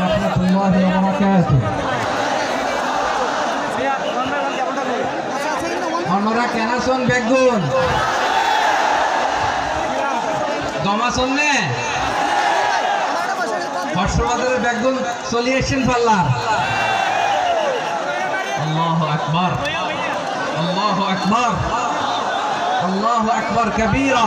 রাহমাতুল্লাহি অন্যরা কেন আছেন বেগুন। দমাসন নে? হর্ষবাজারের বেগুন চলে এসেছেন পাল্লার। আল্লাহ আকবার। আল্লাহ আকবার। আল্লাহ আকবার, কবিরা।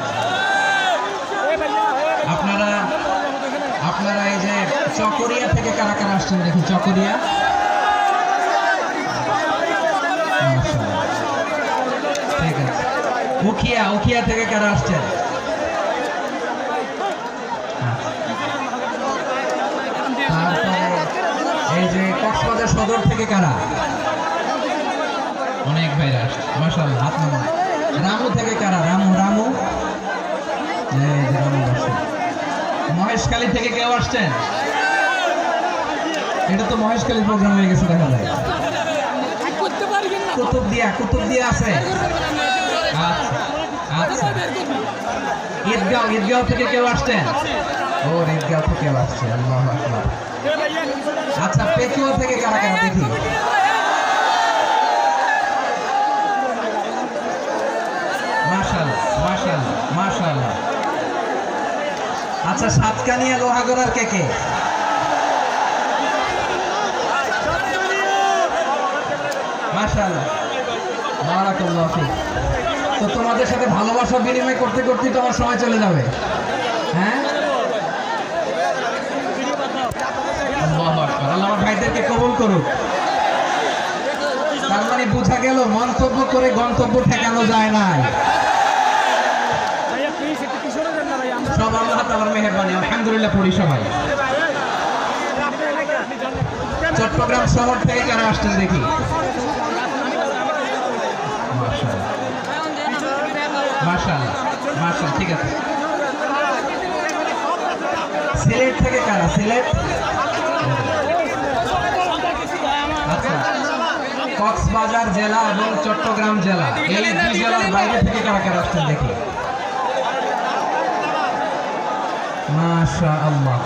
আপনারা এই যে চকরিয়া থেকে কারা কারা আসছেন দেখি, চকরিয়া? উখিয়া উখিয়া থেকে কারা আসছেন এই যে কক্সবাজার সদর থেকে কারা? অনেক ভাইরা আসছে নামান রামু থেকে কারা? রামু রামু। রামু। মহেশখালী থেকে কেউ আসছেন? এটা তো মহেশখালী প্রোগ্রাম হয়ে গেছে দেখা যায়। কুতুব দিয়া কুতুব দিয়া আছে। আচ্ছা আচ্ছা। ঈদগাঁও ঈদগাঁও থেকে কেউ আসছেন? ও, ঈদগাঁও থেকে আসছে আচ্ছা পেকুয়া থেকে কারা কারা দেখি? আচ্ছা সাতকানিয়া লোহাগড়ার কে কে? তো তোমাদের সাথে ভালোবাসা বিনিময় করতে করতে তো আমার সময় চলে যাবে। হ্যাঁ? আল্লাহু ভাইদেরকে কবুল করুক। তার মানে বোঝা গেল, মন্তব্য করে গন্তব্য ঠেকানো যায় না সব আল্লাহ তাআলার মেহেরবানি। আলহামদুলিল্লাহ পড়ি সবাই। চট্টগ্রাম শহর থেকে কারা আসছেন দেখি। ঠিক আছে। সিলেট থেকে কারা? সিলেট? আচ্ছা। কক্সবাজার জেলা এবং চট্টগ্রাম জেলা। এই দুই জেলার বাইরে থেকে কারা কারা আসছেন দেখি। মাশা আল্লাহ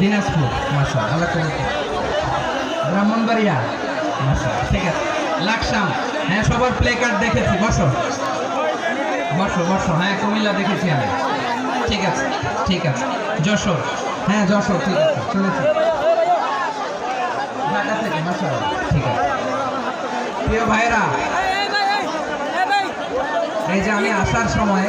দিনাজপুর মাশা আল্লাহ ব্রাহ্মণবাড়িয়া মাশা ঠিক আছে। লাকসাম হ্যাঁ সবার প্লে কার্ড দেখেছি, বসো। বসো বসো হ্যাঁ কুমিল্লা দেখেছি আমি। ঠিক আছে ঠিক আছে। যশোর হ্যাঁ যশোর, ঠিক আছে, শুনেছি। ঢাকা থেকে মাশা ঠিক আছে। প্রিয় ভাইরা এই যে আমি আসার সময়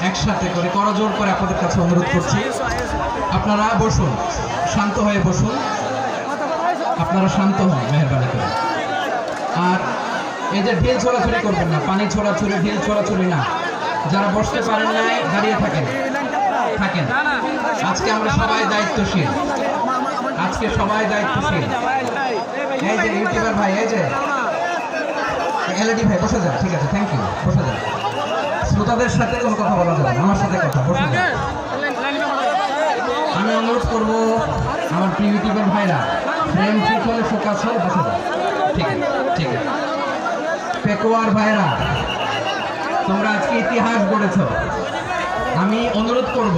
একসাথে করে করজোর করে আপনাদের কাছে অনুরোধ করছি। আপনারা বসুন, শান্ত হয়ে বসুন। আপনারা শান্ত হন, মেহরবানি করে। আর এই যে ঢিল ছোড়াছুড়ি করবেন না, পানি ছোড়াছুড়ি, ঢিল ছোড়াছুড়ি না। যারা বসতে পারেন নাই, দাঁড়িয়ে থাকেন। থাকেন। আজকে আমরা সবাই দায়িত্বশীল। আজকে সবাই দায়িত্বশীল। এই যে ইউটিউবার ভাই, এই যে। এলইডি ভাই, বসে যান, ঠিক আছে থ্যাংক ইউ বসে যান। শ্রোতাদের সাথে কোনো কথা বলা যাবে আমার সাথে কথা আমি অনুরোধ করব আমার প্রিয় ইউটিউবার ভাইরা ফ্রেম ঠিক হলে ফোকাস হলে বসে যান ঠিক আছে, ঠিক পেকোয়ার ভাইরা, তোমরা আজকে ইতিহাস গড়েছ। আমি অনুরোধ করব,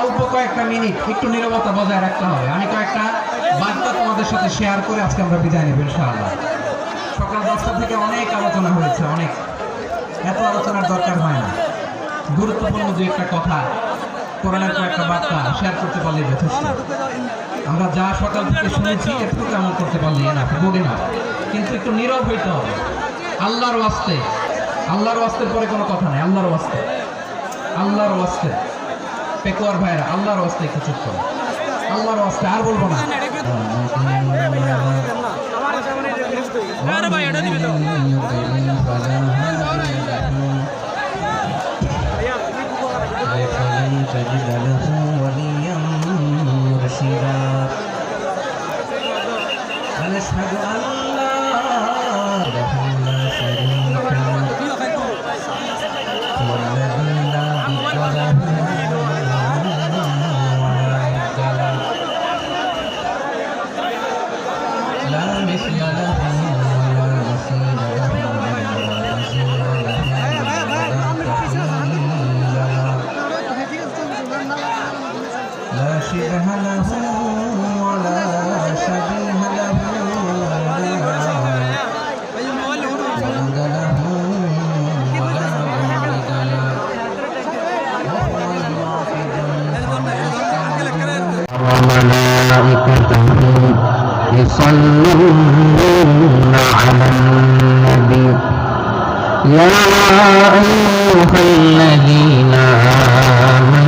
অল্প কয়েকটা মিনিট একটু নীরবতা বজায় রাখতে হবে। আমি কয়েকটা বার্তা তোমাদের সাথে শেয়ার করে আজকে আমরা বিদায় নেব, ইনশাআল্লাহ। সকাল দশটা থেকে অনেক আলোচনা হয়েছে, অনেক। এত আলোচনার দরকার হয় না। গুরুত্বপূর্ণ যে একটা কথা কোরআনের কয়েকটা বার্তা শেয়ার করতে পারলে যথেষ্ট। আমরা যা সকাল থেকে শুনেছি একটু কেমন করতে পারলি না বলি না। কিন্তু একটু নীরব হইতে হবে। আল্লাহর ওয়াস্তে আল্লাহর ওয়াস্তের পরে কোনো কথা নেই আল্লাহর ওয়াস্তে। আল্লাহর ওয়াস্তে। পেকোয়ার ভাইয়েরা আল্লাহর ওয়াস্তে একটু চুপ করো। আল্লাহর ওয়াস্তে আর বলব না। ভাই এটা দিবি তো। لا شبه له ولا شبيه له. وملائكته يصلون على النبي يا أيها الذين آمنوا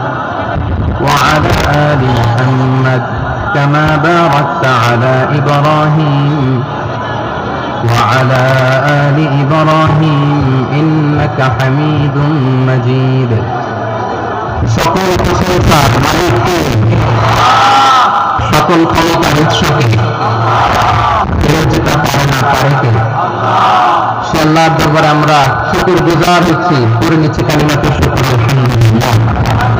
وعلى آل محمد كما باركت على إبراهيم وعلى آل إبراهيم إنك حميد مجيد সকল প্রশংসার মালিককে সকল ক্ষমতার উৎসকে কেউ যেটা পারে না পারে কে সে আল্লাহর দরবারে আমরা শুকুর গুজার হচ্ছি করে নিচ্ছে কালিমাতে শুকুর আলহামদুলিল্লাহ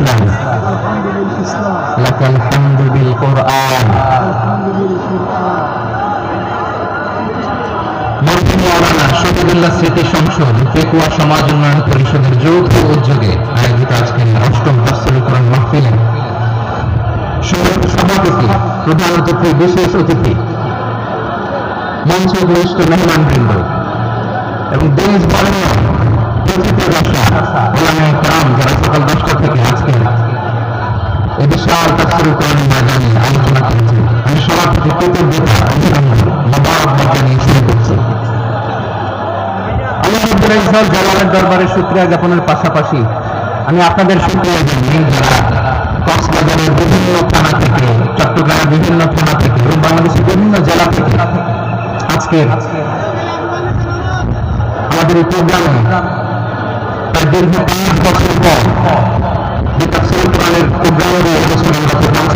الإسلام لك الحمد بالقرآن এবং দেশ বর্ণনা তফসিল কোরআন শুকরিয়া জ্ঞাপনের পাশাপাশি আমি আপনাদের শুকরিয়া জানাই যারা কক্সবাজারের বিভিন্ন থানা থেকে চট্টগ্রামের বিভিন্ন থানা থেকে এবং বাংলাদেশের বিভিন্ন জেলা থেকে আজকের আমাদের এই প্রোগ্রামে তার দীর্ঘ পাঁচ বছর পর যে তাফসির